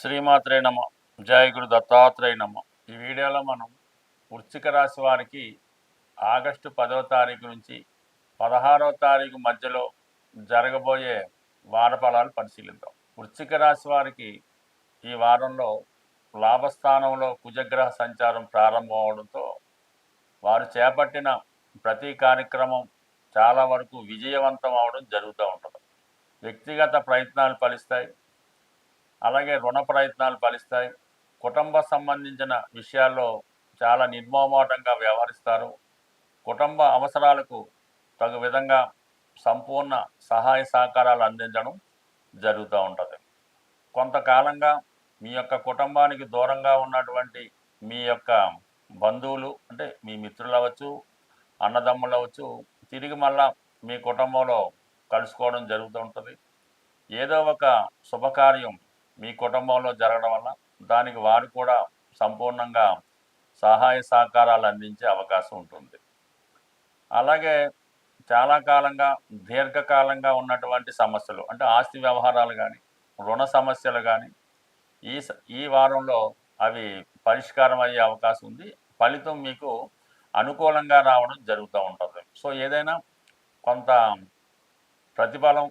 శ్రీమాత్రే నమ. జయ గురు దత్తాత్రేయ నమ. ఈ వీడియోలో మనం వృశ్చిక రాశి వారికి ఆగస్టు పదవ తారీఖు నుంచి పదహారవ తారీఖు మధ్యలో జరగబోయే వార ఫలాలు పరిశీలిద్దాం. వృశ్చిక రాశి వారికి ఈ వారంలో లాభస్థానంలో కుజగ్రహ సంచారం ప్రారంభం అవడంతో వారు చేపట్టిన ప్రతి కార్యక్రమం చాలా వరకు విజయవంతం అవడం జరుగుతూ ఉంటుంది. వ్యక్తిగత ప్రయత్నాలు ఫలిస్తాయి. అలాగే రుణ ప్రయత్నాలు ఫలిస్తాయి. కుటుంబ సంబంధించిన విషయాల్లో చాలా నిర్మోమాటంగా వ్యవహరిస్తారు. కుటుంబ అవసరాలకు తగు విధంగా సంపూర్ణ సహాయ సహకారాలు అందించడం జరుగుతూ ఉంటుంది. కొంతకాలంగా మీ యొక్క కుటుంబానికి దూరంగా ఉన్నటువంటి మీ యొక్క బంధువులు అంటే మీ మిత్రులు అవ్వచ్చు అన్నదమ్ములు అవ్వచ్చు తిరిగి మళ్ళా మీ కుటుంబంలో కలుసుకోవడం జరుగుతూ ఉంటుంది. ఏదో ఒక శుభకార్యం మీ కుటుంబంలో జరగడం వల్ల దానికి వారు కూడా సంపూర్ణంగా సహాయ సహకారాలు అందించే అవకాశం ఉంటుంది. అలాగే చాలా కాలంగా దీర్ఘకాలంగా ఉన్నటువంటి సమస్యలు అంటే ఆస్తి వ్యవహారాలు కానీ రుణ సమస్యలు కానీ ఈ ఈ వారంలో అవి పరిష్కారం అయ్యే అవకాశం ఉంది. ఫలితం మీకు అనుకూలంగా రావడం జరుగుతూ ఉంటుంది. సో ఏదైనా కొంత ప్రతిఫలం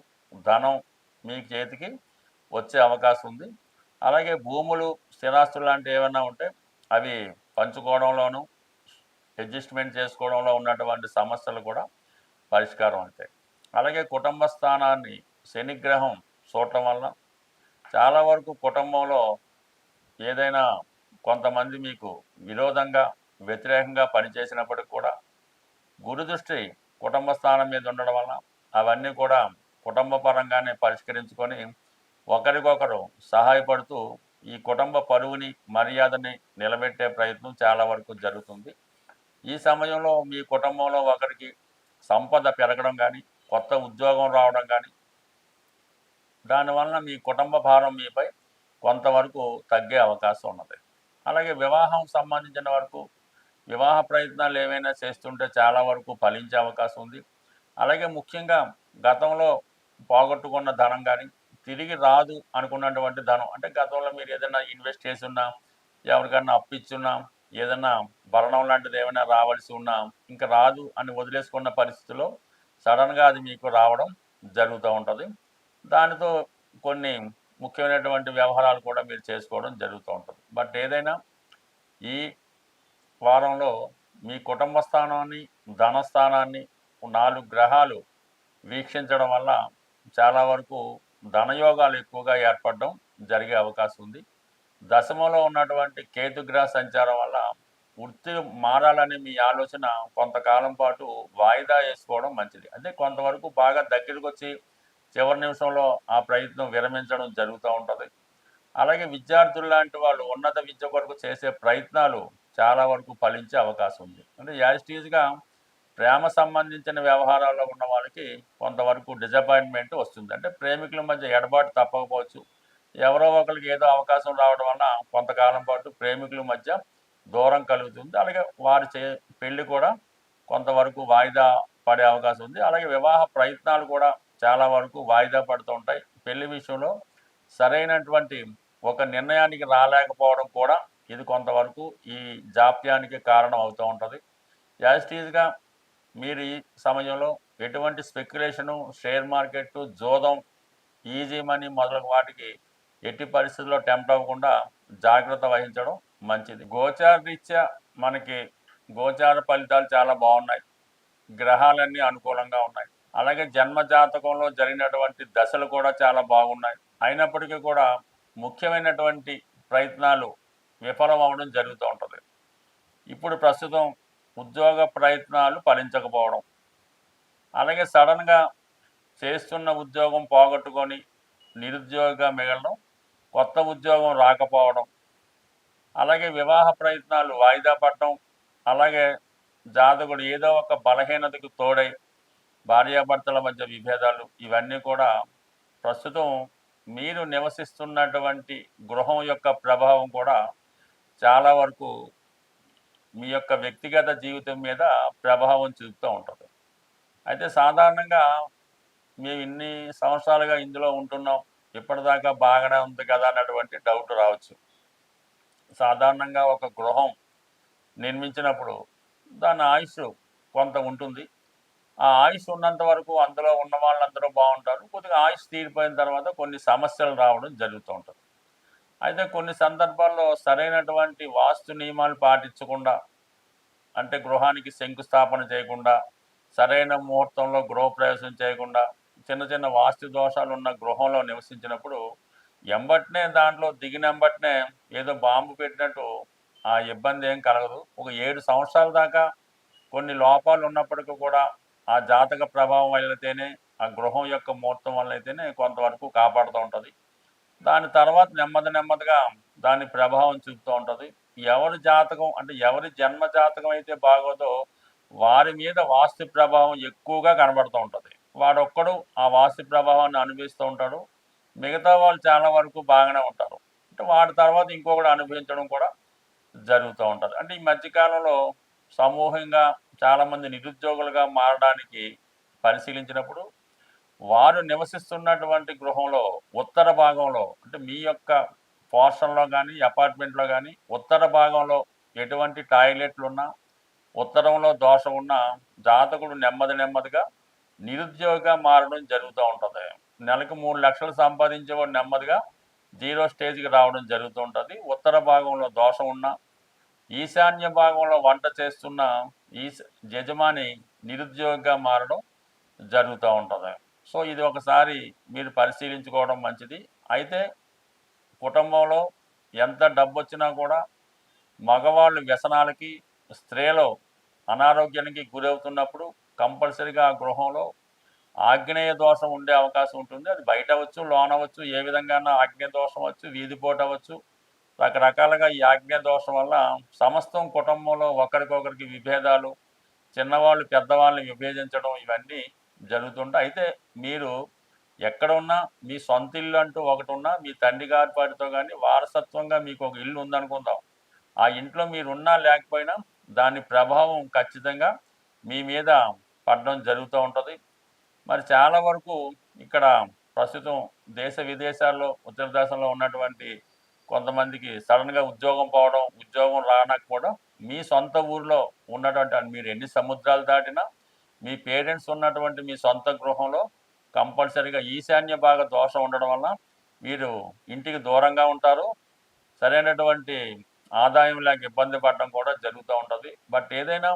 ధనం మీ చేతికి వచ్చే అవకాశం ఉంది. అలాగే భూములు స్థిరాస్తులు లాంటివి ఏమైనా ఉంటే అవి పంచుకోవడంలోనూ అడ్జస్ట్మెంట్ చేసుకోవడంలో ఉన్నటువంటి సమస్యలు కూడా పరిష్కారం అవుతాయి. అలాగే కుటుంబ స్థానాన్ని శనిగ్రహం చూడటం వల్ల చాలా వరకు కుటుంబంలో ఏదైనా కొంతమంది మీకు విరోధంగా వ్యతిరేకంగా పనిచేసినప్పటికి కూడా గురుదృష్టి కుటుంబ స్థానం మీద ఉండడం వల్ల అవన్నీ కూడా కుటుంబ పరంగానే పరిష్కరించుకొని ఒకరికొకరు సహాయపడుతూ ఈ కుటుంబ పరువుని మర్యాదని నిలబెట్టే ప్రయత్నం చాలా వరకు జరుగుతుంది. ఈ సమయంలో మీ కుటుంబంలో ఒకరికి సంపద పెరగడం కానీ కొత్త ఉద్యోగం రావడం కానీ దానివలన మీ కుటుంబ భారం మీపై కొంతవరకు తగ్గే అవకాశం ఉన్నది. అలాగే వివాహం సంబంధించిన వరకు వివాహ ప్రయత్నాలు ఏమైనా చేస్తుంటే చాలా వరకు ఫలించే అవకాశం ఉంది. అలాగే ముఖ్యంగా గతంలో పోగొట్టుకున్న ధనం కానీ తిరిగి రాదు అనుకున్నటువంటి ధనం. అంటే గతంలో మీరు ఏదైనా ఇన్వెస్ట్ చేసి ఎవరికైనా అప్పిచ్చున్నాం ఏదైనా భరణం లాంటిది ఏమైనా రావాల్సి ఉన్నా ఇంకా రాదు అని వదిలేసుకున్న పరిస్థితిలో సడన్గా అది మీకు రావడం జరుగుతూ ఉంటుంది. దానితో కొన్ని ముఖ్యమైనటువంటి వ్యవహారాలు కూడా మీరు చేసుకోవడం జరుగుతూ ఉంటుంది. బట్ ఏదైనా ఈ వారంలో మీ కుటుంబ స్థానాన్ని ధనస్థానాన్ని నాలుగు గ్రహాలు వీక్షించడం వల్ల చాలా వరకు ధనయోగాలు ఎక్కువగా ఏర్పడడం జరిగే అవకాశం ఉంది. దశమంలో ఉన్నటువంటి కేతుగ్రహ సంచారం వల్ల వృత్తి మారాలనే మీ ఆలోచన కొంతకాలం పాటు వాయిదా వేసుకోవడం మంచిది. అంటే కొంతవరకు బాగా దగ్గరికి వచ్చి చివరి నిమిషంలో ఆ ప్రయత్నం విరమించడం జరుగుతూ ఉంటుంది. అలాగే విద్యార్థులు లాంటి వాళ్ళు ఉన్నత విద్య కొరకు చేసే ప్రయత్నాలు చాలా వరకు ఫలించే అవకాశం ఉంది. అంటే యాజిటీజ్గా ప్రేమ సంబంధించిన వ్యవహారాల్లో ఉన్న వాళ్ళకి కొంతవరకు డిజపాయింట్మెంట్ వస్తుంది. అంటే ప్రేమికుల మధ్య ఎడబాటు తప్పకపోవచ్చు. ఎవరో ఒకరికి ఏదో అవకాశం రావడం వలన కొంతకాలం పాటు ప్రేమికుల మధ్య దూరం కలుగుతుంది. అలాగే వారి చే పెళ్ళి కూడా కొంతవరకు వాయిదా పడే అవకాశం ఉంది. అలాగే వివాహ ప్రయత్నాలు కూడా చాలా వరకు వాయిదా పడుతూ ఉంటాయి. పెళ్ళి విషయంలో సరైనటువంటి ఒక నిర్ణయానికి రాలేకపోవడం కూడా ఇది కొంతవరకు ఈ జాప్యానికి కారణం అవుతూ ఉంటుంది. యాజిటీజ్గా మీరు ఈ సమయంలో ఎటువంటి స్పెక్యులేషను షేర్ మార్కెట్ జోదం ఈజీ మనీ మొదలగు వాటికి ఎట్టి పరిస్థితుల్లో టెంప్ట్ అవ్వకుండా జాగ్రత్త వహించడం మంచిది. గోచార రీత్యా మనకి గోచార ఫలితాలు చాలా బాగున్నాయి. గ్రహాలన్నీ అనుకూలంగా ఉన్నాయి. అలాగే జన్మ జాతకంలో జరిగినటువంటి దశలు కూడా చాలా బాగున్నాయి. అయినప్పటికీ కూడా ముఖ్యమైనటువంటి ప్రయత్నాలు విఫలం అవ్వడం జరుగుతూ ఉంటుంది. ఇప్పుడు ప్రస్తుతం ఉద్యోగ ప్రయత్నాలు ఫలించకపోవడం. అలాగే సడన్గా చేస్తున్న ఉద్యోగం పోగొట్టుకొని నిరుద్యోగిగా మిగలడం కొత్త ఉద్యోగం రాకపోవడం అలాగే వివాహ ప్రయత్నాలు వాయిదా పడటం అలాగే జాతకుడు ఏదో ఒక బలహీనతకు తోడై భార్యాభర్తల మధ్య విభేదాలు ఇవన్నీ కూడా ప్రస్తుతం మీరు నివసిస్తున్నటువంటి గృహం యొక్క ప్రభావం కూడా చాలా వరకు మీ యొక్క వ్యక్తిగత జీవితం మీద ప్రభావం చూపుతూ ఉంటుంది. అయితే సాధారణంగా మేము ఇన్ని సంవత్సరాలుగా ఇందులో ఉంటున్నాం. ఇప్పటిదాకా బాగానే ఉంది కదా అన్నటువంటి డౌట్ రావచ్చు. సాధారణంగా ఒక గృహం నిర్మించినప్పుడు దాని ఆయుష్ కొంత ఉంటుంది. ఆ ఆయుష్ ఉన్నంత వరకు అందులో ఉన్న వాళ్ళందరూ బాగుంటారు. కొద్దిగా ఆయుష్ తీరిపోయిన తర్వాత కొన్ని సమస్యలు రావడం జరుగుతూ ఉంటుంది. అయితే కొన్ని సందర్భాల్లో సరైనటువంటి వాస్తు నియమాలు పాటించకుండా అంటే గృహానికి శంకుస్థాపన చేయకుండా సరైన ముహూర్తంలో గృహప్రవేశం చేయకుండా చిన్న చిన్న వాస్తు దోషాలు ఉన్న గృహంలో నివసించినప్పుడు ఎంబట్నే దాంట్లో దిగినెంబట్నే ఏదో బాంబు పెట్టినట్టు ఆ ఇబ్బంది ఏం కలగదు. ఒక ఏడు సంవత్సరాల దాకా కొన్ని లోపాలు ఉన్నప్పటికీ కూడా ఆ జాతక ప్రభావం వల్లైతేనే ఆ గృహం యొక్క ముహూర్తం వల్ల అయితేనే కొంతవరకు కాపాడుతూ ఉంటుంది. దాని తర్వాత నెమ్మది నెమ్మదిగా దాని ప్రభావం చూపుతూ ఉంటుంది. ఎవరి జాతకం అంటే ఎవరి జన్మ జాతకం అయితే బాగోదో వారి మీద వాస్తు ప్రభావం ఎక్కువగా కనబడుతూ ఉంటుంది. వాడొక్కడు ఆ వాస్తు ప్రభావాన్ని అనుభవిస్తూ ఉంటాడు. మిగతా వాళ్ళు చాలా వరకు బాగానే ఉంటారు. అంటే వాడి తర్వాత ఇంకొకటి అనుభవించడం కూడా జరుగుతూ ఉంటుంది. అంటే ఈ మధ్యకాలంలో సమూహంగా చాలామంది నిరుద్యోగులుగా మారడానికి పరిశీలించినప్పుడు వారు నివసిస్తున్నటువంటి గృహంలో ఉత్తర భాగంలో అంటే మీ యొక్క పోర్షన్లో కానీ అపార్ట్మెంట్లో కానీ ఉత్తర భాగంలో ఎటువంటి టాయిలెట్లు ఉన్నా ఉత్తరంలో దోషం ఉన్నా జాతకుడు నెమ్మది నెమ్మదిగా నిరుద్యోగిగా మారడం జరుగుతూ ఉంటుంది. నెలకు మూడు లక్షలు సంపాదించేవాడు నెమ్మదిగా జీరో స్టేజ్కి రావడం జరుగుతూ ఉంటుంది. ఉత్తర భాగంలో దోషం ఉన్నా ఈశాన్య భాగంలో వంట చేస్తున్న ఈ యజమాని నిరుద్యోగిగా మారడం జరుగుతూ ఉంటుంది. సో ఇది ఒకసారి మీరు పరిశీలించుకోవడం మంచిది. అయితే కుటుంబంలో ఎంత డబ్బు వచ్చినా కూడా మగవాళ్ళు వ్యసనాలకి స్త్రీలో అనారోగ్యానికి గురవుతున్నప్పుడు కంపల్సరిగా ఆ గృహంలో ఆగ్నేయ దోషం ఉండే అవకాశం ఉంటుంది. అది బయట అవ్వచ్చు లోనవచ్చు అవ్వచ్చు ఏ విధంగా ఆగ్నేయ దోషం అవచ్చు వీధిపోటు అవ్వచ్చు. రకరకాలుగా ఈ ఆగ్నేయ దోషం వల్ల సమస్తం కుటుంబంలో ఒకరికొకరికి విభేదాలు చిన్నవాళ్ళు పెద్దవాళ్ళని విభేదించడం ఇవన్నీ జరుగుతుంటే. అయితే మీరు ఎక్కడ ఉన్నా మీ సొంత ఇల్లు అంటూ ఒకటి ఉన్నా మీ తండ్రి గారి పాటితో కానీ వారసత్వంగా మీకు ఒక ఇల్లు ఉందనుకుందాం. ఆ ఇంట్లో మీరు ఉన్నా లేకపోయినా దాని ప్రభావం ఖచ్చితంగా మీ మీద పడడం జరుగుతూ ఉంటుంది. మరి చాలా వరకు ఇక్కడ ప్రస్తుతం దేశ విదేశాల్లో ఉత్తర దేశంలో ఉన్నటువంటి కొంతమందికి సడన్గా ఉద్యోగం పోవడం ఉద్యోగం రానకపోవడం మీ సొంత ఊర్లో ఉన్నటువంటి మీరు ఎన్ని సముద్రాలు దాటినా మీ పేరెంట్స్ ఉన్నటువంటి మీ సొంత గృహంలో కంపల్సరీగా ఈశాన్య భాగ దోషం ఉండడం వల్ల మీరు ఇంటికి దూరంగా ఉంటారు. సరైనటువంటి ఆదాయం లేక ఇబ్బంది పడడం కూడా జరుగుతూ ఉంటుంది. బట్ ఏదైనా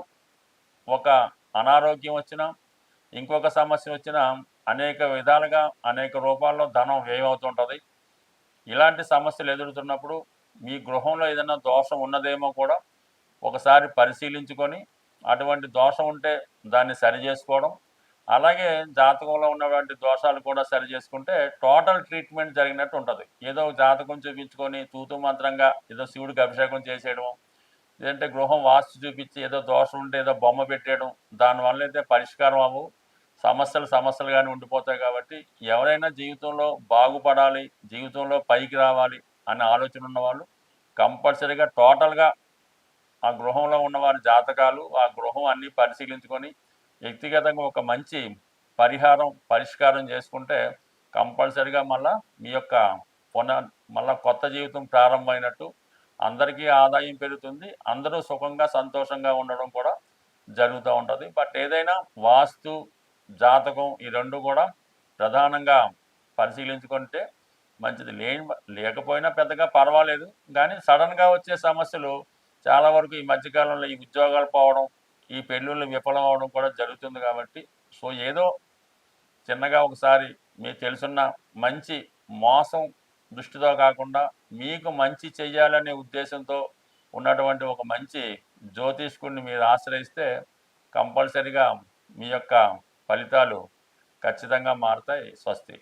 ఒక అనారోగ్యం వచ్చినా ఇంకొక సమస్య వచ్చినా అనేక విధాలుగా అనేక రూపాల్లో ధనం వ్యయమవుతుంటుంది ఇలాంటి సమస్యలు ఎదురుతున్నప్పుడు మీ గృహంలో ఏదైనా దోషం ఉన్నదేమో కూడా ఒకసారి పరిశీలించుకొని అటువంటి దోషం ఉంటే దాన్ని సరి చేసుకోవడం. అలాగే జాతకంలో ఉన్నటువంటి దోషాలు కూడా సరి చేసుకుంటే టోటల్ ట్రీట్మెంట్ జరిగినట్టు ఉంటుంది. ఏదో జాతకం చూపించుకొని తూతు మంత్రంగా ఏదో శివుడికి అభిషేకం చేసేయడం లేదంటే గృహం వాస్తు చూపించి ఏదో దోషం ఉంటే ఏదో బొమ్మ పెట్టేయడం దానివల్ల అయితే పరిష్కారం అవ్వు సమస్యలు సమస్యలుగానే ఉండిపోతాయి కాబట్టి ఎవరైనా జీవితంలో బాగుపడాలి జీవితంలో పైకి రావాలి అనే ఆలోచన ఉన్నవాళ్ళు కంపల్సరీగా టోటల్గా ఆ గృహంలో ఉన్నవారి జాతకాలు ఆ గృహం అన్నీ పరిశీలించుకొని వ్యక్తిగతంగా ఒక మంచి పరిహారం పరిష్కారం చేసుకుంటే కంపల్సరిగా మళ్ళా మీ యొక్క పున మళ్ళా కొత్త జీవితం ప్రారంభమైనట్టు అందరికీ ఆదాయం పెరుగుతుంది. అందరూ సుఖంగా సంతోషంగా ఉండడం కూడా జరుగుతూ ఉంటుంది. బట్ ఏదైనా వాస్తు జాతకం ఈ రెండు కూడా ప్రధానంగా పరిశీలించుకుంటే మంచిది. లేని లేకపోయినా పెద్దగా పర్వాలేదు. కానీ సడన్గా వచ్చే సమస్యలు చాలా వరకు ఈ మధ్యకాలంలో ఈ ఉద్యోగాలు పోవడం ఈ పెళ్ళిళ్ళు విఫలం అవడం కూడా జరుగుతుంది కాబట్టి సో ఏదో చిన్నగా ఒకసారి మీకు తెలుసున్న మంచి మోసం దృష్టితో కాకుండా మీకు మంచి చెయ్యాలనే ఉద్దేశంతో ఉన్నటువంటి ఒక మంచి జ్యోతిష్కుడిని మీరు ఆశ్రయిస్తే కంపల్సరిగా మీ యొక్క ఫలితాలు ఖచ్చితంగా మారుతాయి స్వస్తి.